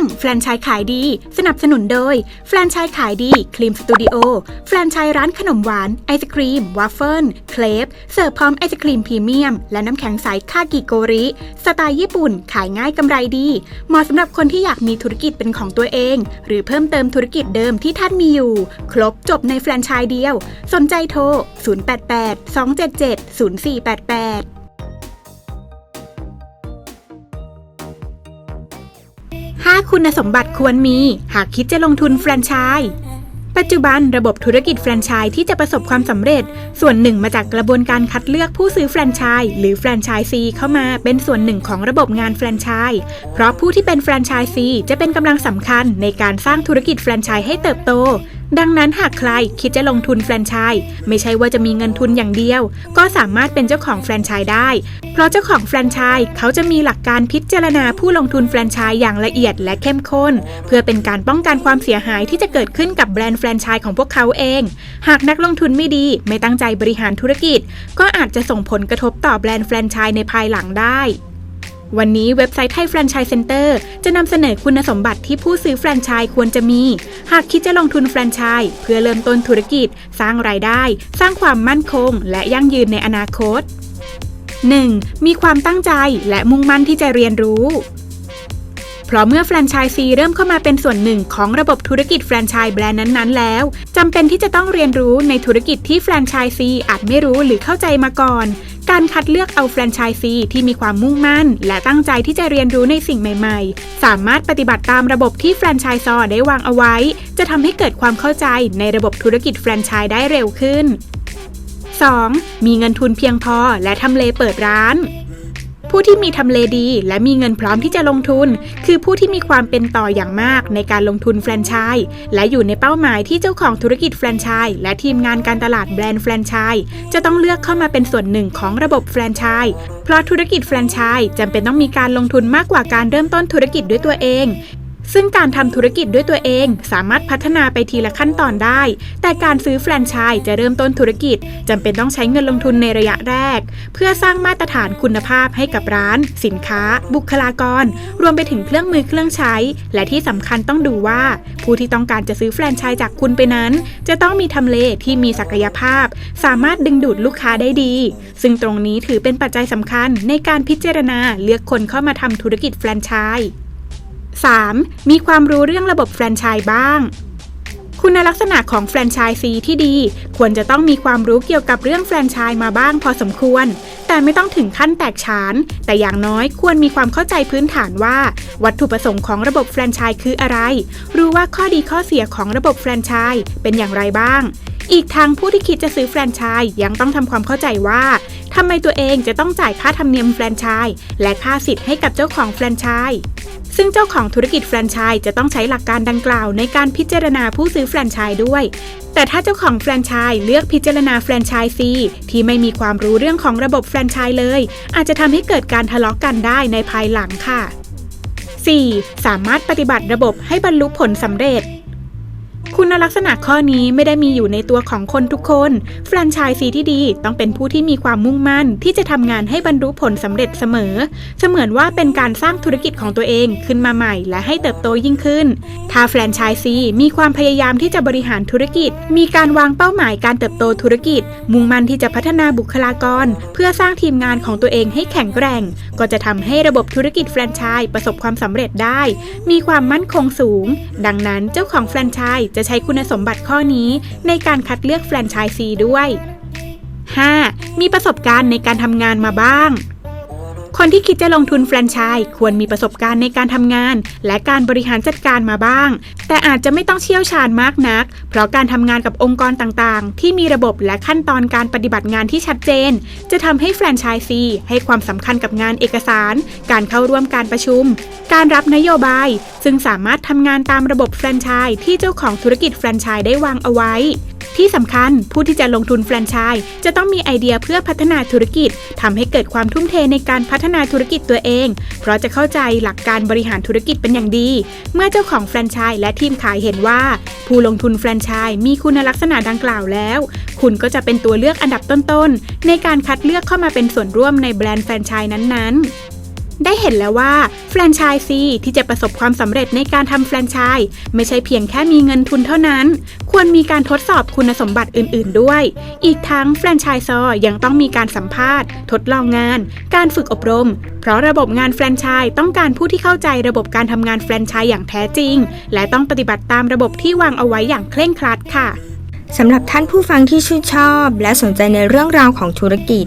งแฟรนไชส์ขายดี สนับสนุนโดย แฟรนไชส์ขายดีครีมสตูดิโอแฟรนไชส์ร้านขนมหวาน ไอศครีม วาฟเฟิลเคลปเสิร์ฟพร้อมไอศครีมพรีเมียม และน้ำแข็งใสคากิโกริ สไตล์ญี่ปุ่น ขายง่ายกำไรดี เหมาะสำหรับคนที่อยากมีธุรกิจเป็นของตัวเอง หรือเพิ่มเติมธุรกิจเดิมที่ท่านมีอยู่ ครบจบในแฟรนไชส์เดียว สนใจโทร 088 277 0488 5 คุณสมบัติควรมี หากคิดจะลงทุนแฟรนไชส์ปัจจุบันระบบธุรกิจแฟรนไชส์ที่จะประสบความสำเร็จ ส่วนหนึ่งมาจากกระบวนการคัดเลือกผู้ซื้อแฟรนไชส์หรือแฟรนไชส์ซีเข้ามาเป็นส่วนหนึ่งของระบบงานแฟรนไชส์เพราะผู้ที่เป็นแฟรนไชส์ซีจะเป็นกำลังสำคัญในการสร้างธุรกิจแฟรนไชส์ให้เติบโต ดังนั้นหากใครคิดจะลงทุนแฟรนไชส์ไม่ใช่ว่าจะมีเงินทุนอย่างเดียว ก็สามารถเป็นเจ้าของแฟรนไชส์ได้ เพราะเจ้าของแฟรนไชส์เขาจะมีหลักการพิจารณาผู้ลงทุนแฟรนไชส์อย่างละเอียดและเข้มข้น เพื่อเป็นการป้องกันความเสียหายที่จะเกิดขึ้นกับแบรนด์แฟรนไชส์ของพวกเขาเอง หากนักลงทุนไม่ดี ไม่ตั้งใจบริหารธุรกิจ ก็อาจจะส่งผลกระทบต่อแบรนด์แฟรนไชส์ในภายหลังได้ วันนี้เว็บไซต์ไทยแฟรนไชส์เซ็นเตอร์จะนำเสนอคุณสมบัติที่ผู้ซื้อแฟรนไชส์ควรจะมี หากคิดจะลงทุนแฟรนไชส์เพื่อเริ่มต้นธุรกิจ สร้างรายได้ สร้างความมั่นคง และยั่งยืนในอนาคต 1. มีความตั้งใจและมุ่งมั่นที่จะเรียนรู้ เพราะเมื่อแฟรนไชส์ซีเริ่มเข้ามาเป็นส่วนหนึ่งของระบบธุรกิจแฟรนไชส์แบรนด์นั้นๆ แล้วจำเป็นที่จะต้องเรียนรู้ในธุรกิจที่แฟรนไชส์ซีอาจไม่รู้หรือเข้าใจมาก่อน การคัดเลือกเอาแฟรนไชส์ซีที่มีความมุ่งมั่น และตั้งใจที่จะเรียนรู้ในสิ่งใหม่ๆ สามารถปฏิบัติตามระบบที่แฟรนไชส์ซอได้วางเอาไว้ จะทำให้เกิดความเข้าใจในระบบธุรกิจแฟรนไชส์ได้เร็วขึ้น 2. มีเงินทุนเพียงพอและทำเลเปิดร้าน ผู้ที่มีทำเลดี และมีเงินพร้อมที่จะลงทุน คือผู้ที่มีความเป็นต่ออย่างมากในการลงทุนแฟรนไชส์และอยู่ในเป้าหมายที่เจ้าของธุรกิจแฟรนไชส์และทีมงานการตลาดแบรนด์แฟรนไชส์จะต้องเลือกเข้ามาเป็นส่วนหนึ่งของระบบแฟรนไชส์เพราะธุรกิจแฟรนไชส์จำเป็นต้องมีการลงทุนมากกว่าการเริ่มต้นธุรกิจด้วยตัวเอง ซึ่งการทำธุรกิจด้วยตัวเองสามารถพัฒนาไปทีละขั้นตอนได้ แต่การซื้อแฟรนไชส์จะเริ่มต้นธุรกิจจำเป็นต้องใช้เงินลงทุนในระยะแรก เพื่อสร้างมาตรฐานคุณภาพให้กับร้าน สินค้า บุคลากร รวมไปถึงเครื่องมือเครื่องใช้ และที่สำคัญต้องดูว่า ผู้ที่ต้องการจะซื้อแฟรนไชส์จากคุณไปนั้น จะต้องมีทำเลที่มีศักยภาพ สามารถดึงดูดลูกค้าได้ดี ซึ่งตรงนี้ถือเป็นปัจจัยสำคัญในการพิจารณาเลือกคนเข้ามาทำธุรกิจแฟรนไชส์ 3. มีความรู้เรื่องระบบแฟรนไชส์บ้าง คุณลักษณะของแฟรนไชส์ซีที่ดี ควรจะต้องมีความรู้เกี่ยวกับเรื่องแฟรนไชส์มาบ้างพอสมควร แต่ไม่ต้องถึงขั้นแตกฉาน แต่อย่างน้อยควรมีความเข้าใจพื้นฐานว่า วัตถุประสงค์ของระบบแฟรนไชส์คืออะไร รู้ว่าข้อดีข้อเสียของระบบแฟรนไชส์เป็นอย่างไรบ้างอีกทางผู้ที่คิดจะซื้อแฟรนไชส์ยังต้องทำความเข้าใจว่า ทำไมตัวเองจะต้องจ่ายค่าธรรมเนียมแฟรนไชส์และค่าสิทธิ์ให้กับเจ้าของแฟรนไชส์ซึ่งเจ้าของธุรกิจแฟรนไชส์จะต้องใช้หลักการดังกล่าวในการพิจารณาผู้ซื้อแฟรนไชส์ด้วย แต่ถ้าเจ้าของแฟรนไชส์เลือกพิจารณาแฟรนไชส์ซีที่ไม่มีความรู้เรื่องของระบบแฟรนไชส์เลย อาจจะทำให้เกิดการทะเลาะกกันได้ในภายหลังค่ะ 4. สามารถปฏิบัติระบบให้บรรลุผลสำเร็จ คุณลักษณะข้อนี้ไม่ได้มีอยู่ในตัวของคนทุกคน แฟรนไชส์ซีที่ดีต้องเป็นผู้ที่มีความมุ่งมั่น ที่จะทำงานให้บรรลุผลสำเร็จเสมอ เสมือนว่าเป็นการสร้างธุรกิจของตัวเองขึ้นมาใหม่ และให้เติบโตยิ่งขึ้น ถ้าแฟรนไชส์ซีมีความพยายามที่จะบริหารธุรกิจ มีการวางเป้าหมายการเติบโตธุรกิจ มุ่งมั่นที่จะพัฒนาบุคลากร เพื่อสร้างทีมงานของตัวเองให้แข็งแกร่ง ก็จะทำให้ระบบธุรกิจแฟรนไชส์ประสบความสำเร็จได้ มีความมั่นคงสูง ดังนั้นเจ้าของแฟรนไชส์จะใช้คุณสมบัติข้อนี้ในการคัดเลือกแฟรนไชส์ซีด้วย 5. มีประสบการณ์ในการทำงานมาบ้าง คนที่คิดจะลงทุนแฟรนไชส์ควรมีประสบการณ์ในการทำงาน และการบริหารจัดการมาบ้าง แต่อาจจะไม่ต้องเชี่ยวชาญมากนัก เพราะการทำงานกับองค์กรต่างๆ ที่มีระบบและขั้นตอนการปฏิบัติงานที่ชัดเจน จะทำให้แฟรนไชส์ซีให้ความสำคัญกับงานเอกสาร การเข้าร่วมการประชุม การรับนโยบาย ซึ่งสามารถทำงานตามระบบแฟรนไชส์ที่เจ้าของธุรกิจแฟรนไชส์ได้วางเอาไว้ ที่สำคัญผู้ที่จะลงทุนแฟรนไชส์จะต้องมีไอเดียเพื่อพัฒนาธุรกิจทำให้เกิดความทุ่มเทในการพัฒนาธุรกิจตัวเอง เพราะจะเข้าใจหลักการบริหารธุรกิจเป็นอย่างดี เมื่อเจ้าของแฟรนไชส์และทีมขายเห็นว่า ผู้ลงทุนแฟรนไชส์มีคุณลักษณะดังกล่าวแล้ว คุณก็จะเป็นตัวเลือกอันดับต้นๆในการคัดเลือกเข้ามาเป็นส่วนร่วมในแบรนด์แฟรนไชส์นั้นๆ ได้เห็นแล้วว่าแฟรนไชส์ซีที่จะประสบความสำเร็จในการทำแฟรนไชส์ไม่ใช่เพียงแค่มีเงินทุนเท่านั้น ควรมีการทดสอบคุณสมบัติอื่น ๆ ด้วย อีกทั้งแฟรนไชส์ซอยังต้องมีการสัมภาษณ์ ทดลองงาน การฝึกอบรม เพราะระบบงานแฟรนไชส์ต้องการผู้ที่เข้าใจระบบการทำงานแฟรนไชส์อย่างแท้จริง และต้องปฏิบัติตามระบบที่วางเอาไว้อย่างเคร่งครัดค่ะสำหรับท่านผู้ฟังที่ชื่นชอบ และสนใจในเรื่องราวของธุรกิจ